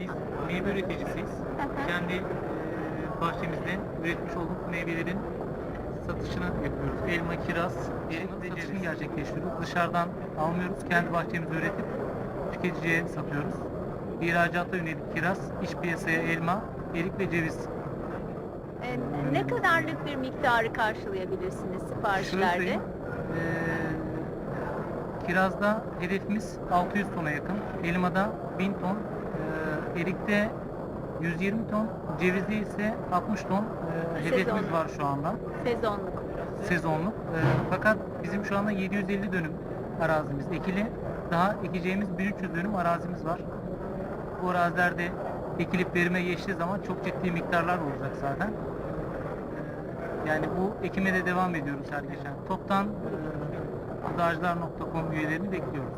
Biz meyve üreticisiyiz. hı. Kendi e, bahçemizde üretmiş olduğumuz meyvelerin satışını yapıyoruz. Elma, kiraz, erik ve satışını gerçekleştiriyoruz. Dışarıdan almıyoruz. Kendi bahçemizde üretip tüketiciye satıyoruz. İhracata yönelik kiraz, iç piyasaya elma, erik ve ceviz. Ee, ne kadarlık bir miktarı karşılayabilirsiniz siparişlerde? e, kirazda hedefimiz 600 tona yakın, elmada 1000 ton, e, erikte 120 ton, cevizde ise 60 ton e, hedefimiz Sezonluk. var şu anda Sezonluk. sezonluk. E, fakat bizim şu anda 750 dönüm arazimiz ekili. Daha ekeceğimiz 1300 dönüm arazimiz var. Bu arazilerde ekilip verime geçtiği zaman çok ciddi miktarlar olacak zaten. E, Yani bu ekime de devam ediyoruz her geçen. Toptan e, dağcılar.com üyelerini bekliyoruz.